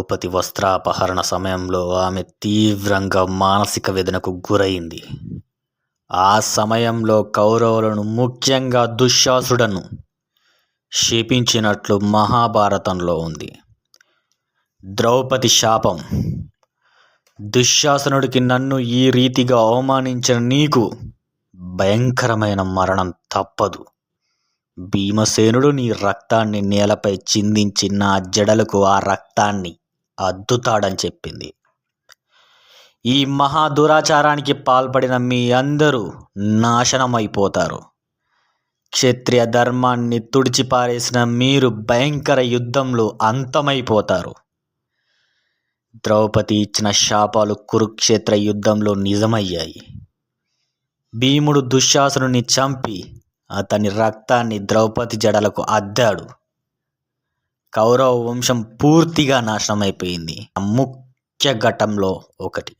ద్రౌపది వస్త్రాపహరణ సమయంలో ఆమె తీవ్రంగా మానసిక వేదనకు గురైంది. ఆ సమయంలో కౌరవులను ముఖ్యంగా దుశ్శాసుడను శపించినట్లు మహాభారతంలో ఉంది. ద్రౌపది శాపం. దుశ్శాసనుడికి నన్ను ఈ రీతిగా అవమానించిన నీకు భయంకరమైన మరణం తప్పదు. భీమసేనుడు నీ రక్తాన్ని నేలపై చిందించి నా జడలకు ఆ రక్తాన్ని అద్దుతాడని చెప్పింది. ఈ మహా దురాచారానికి పాల్పడిన మీ అందరూ నాశనమైపోతారు. క్షత్రియ ధర్మాన్ని తుడిచిపారేసిన మీరు భయంకర యుద్ధంలో అంతమైపోతారు. ద్రౌపది ఇచ్చిన శాపాలు కురుక్షేత్ర యుద్ధంలో నిజమయ్యాయి. భీముడు దుశ్శాసును చంపి అతని రక్తాన్ని ద్రౌపది జడలకు అద్దాడు. కౌరవ వంశం పూర్తిగా నాశనం అయిపోయింది ముఖ్య ఘట్టంలో ఒకటి.